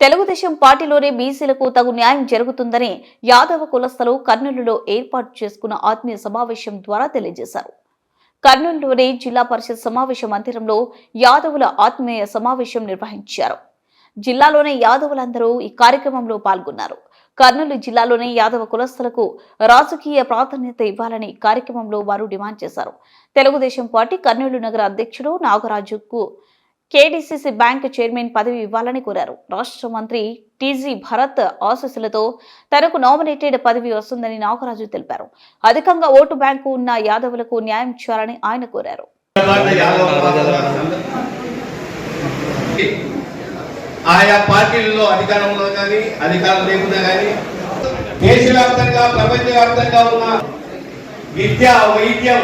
తెలుగుదేశం పార్టీలోనే బీసీలకు తగు న్యాయం జరుగుతుందని యాదవ కులస్థలు కర్నూలులో ఏర్పాటు చేసుకున్న ఆత్మీయ సమావేశం ద్వారా తెలియజేశారు. కర్నూలులోని జిల్లా పరిషత్ సమావేశ మందిరంలో యాదవుల ఆత్మీయ సమావేశం నిర్వహించారు. జిల్లాలోని యాదవులందరూ ఈ కార్యక్రమంలో పాల్గొన్నారు. కర్నూలు జిల్లాలోని యాదవ కులస్తులకు రాజకీయ ప్రాధాన్యత ఇవ్వాలని కార్యక్రమంలో వారు డిమాండ్ చేశారు. తెలుగుదేశం పార్టీ కర్నూలు నగర అధ్యక్షుడు నాగరాజుకు కేడీసీసీ బ్యాంక్ చైర్మన్ పదవి ఇవ్వాలని కోరారు. రాష్ట్ర మంత్రి టీజీ భరత్ ఆశీస్సులతో తనకు నామినేటెడ్ పదవి వస్తుందని నాగరాజు తెలిపారు. అధికంగా ఓటు బ్యాంకు ఉన్న యాదవులకు న్యాయం చేయాలని ఆయన కోరారు. ఆయా పార్టీలలో అధికారంలో కానీ అధికారం లేకుండా కానీ దేశవ్యాప్తంగా ప్రపంచవ్యాప్తంగా ఉన్న విద్య వైద్యం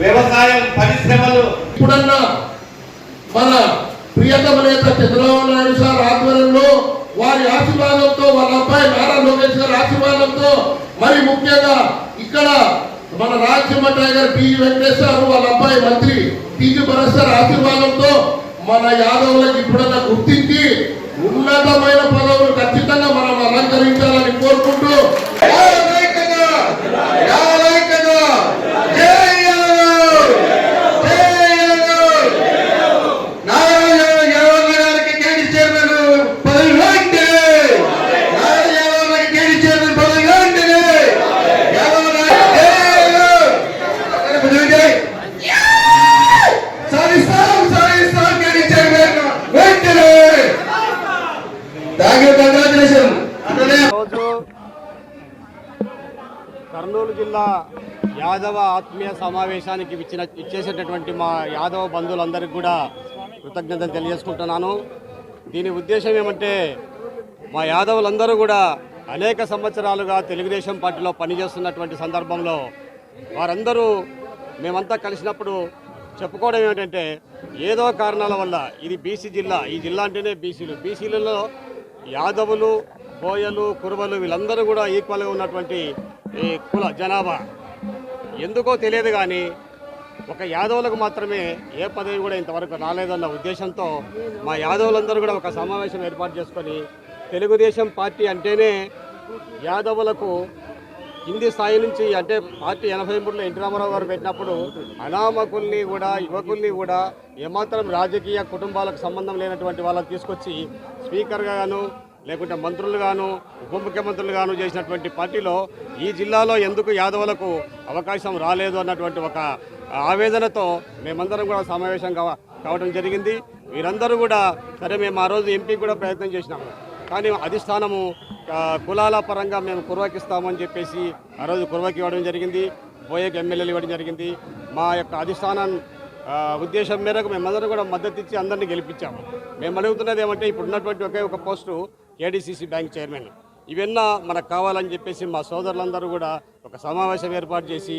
వ్యవసాయం పరిశ్రమలు ఇప్పుడన్నా మన ప్రియతమ నేత చంద్రబాబు నాయుడు సార్ ఆధ్వర్యంలో వారి ఆశీర్వాదంతో వాళ్ళ అబ్బాయి నారా లోకేష్ గారి ఆశీర్వాదంతో మరి ముఖ్యంగా ఇక్కడ మన రాజ్యమ టైగర్ పి. వెంకటేశ్వర వాళ్ళ అబ్బాయి మంత్రి టీజీ పరస్కర్ ఆశీర్వాదంతో మన యాదవులకు ఇప్పుడన్నా గుర్తించి ఉన్నతమైన పదవులు ఖచ్చితంగా మనం అలంకరించాలని కోరుకుంటూ యాదైక్యత! యాదైక్యత! జై యాదవ్! జై యాదవ్! నారాయణ యాదవ్ గారికి కేడీ చైర్మన్ పదవి వెంటనే! నారాయణ యాదవ్ గారికి కేడీ చైర్మన్ పదవి వెంటనే! యాదవ్ గారికి జై యాదవ్! అక్కడ పదవి జై! సాధిస్తాం, సాధిస్తాం కేడీ చైర్మన్ వెంటనే! Thank you, congratulations. ఈరోజు కర్నూలు జిల్లా యాదవ ఆత్మీయ సమావేశానికి ఇచ్చిన ఇచ్చేసేటటువంటి మా యాదవ బంధువులందరికీ కూడా కృతజ్ఞతలు తెలియజేసుకుంటున్నాను. దీని ఉద్దేశం ఏమంటే మా యాదవులందరూ కూడా అనేక సంవత్సరాలుగా తెలుగుదేశం పార్టీలో పనిచేస్తున్నటువంటి సందర్భంలో వారందరూ మేమంతా కలిసినప్పుడు చెప్పుకోవడం ఏమిటంటే ఏదో కారణాల వల్ల ఇది బీసీ జిల్లా ఈ జిల్లా అంటేనే బీసీలు. బీసీలలో యాదవులు బోయలు కురువలు వీళ్ళందరూ కూడా ఈక్వల్గా ఉన్నటువంటి ఈ కుల జనాభా. ఎందుకో తెలియదు కానీ ఒక యాదవులకు మాత్రమే ఏ పదవి కూడా ఇంతవరకు రాలేదన్న ఉద్దేశంతో మా యాదవులందరూ కూడా ఒక సమావేశం ఏర్పాటు చేసుకొని తెలుగుదేశం పార్టీ అంటేనే యాదవులకు కింది స్థాయి నుంచి అంటే పార్టీ ఎనభై మూడులో ఎన్టీ రామారావు గారు పెట్టినప్పుడు అనామకుల్ని కూడా యువకుల్ని కూడా ఏమాత్రం రాజకీయ కుటుంబాలకు సంబంధం లేనటువంటి వాళ్ళని తీసుకొచ్చి స్పీకర్గా గాను లేకుంటే మంత్రులుగాను ఉప ముఖ్యమంత్రులుగాను చేసినటువంటి పార్టీలో ఈ జిల్లాలో ఎందుకు యాదవులకు అవకాశం రాలేదు అన్నటువంటి ఒక ఆవేదనతో మేమందరం కూడా సమావేశం కావ కావడం జరిగింది. వీరందరూ కూడా సరే మేము ఆ రోజు ఎంపీ కూడా ప్రయత్నం చేసినాము. కానీ అధిష్టానము కులాల పరంగా మేము కుర్వకిస్తామని చెప్పేసి ఆ రోజు కుర్వకి ఇవ్వడం జరిగింది. బోయకి ఎమ్మెల్యేలు ఇవ్వడం జరిగింది. మా యొక్క అధిష్టానం ఉద్దేశం మేరకు మేమందరం కూడా మద్దతు ఇచ్చి అందరినీ గెలిపించాము. మేము అడుగుతున్నది ఏమంటే ఇప్పుడు ఉన్నటువంటి ఒకే ఒక పోస్టు కేడీసీసీ బ్యాంక్ చైర్మన్ ఇవన్నా మనకు కావాలని చెప్పేసి మా సోదరులందరూ కూడా ఒక సమావేశం ఏర్పాటు చేసి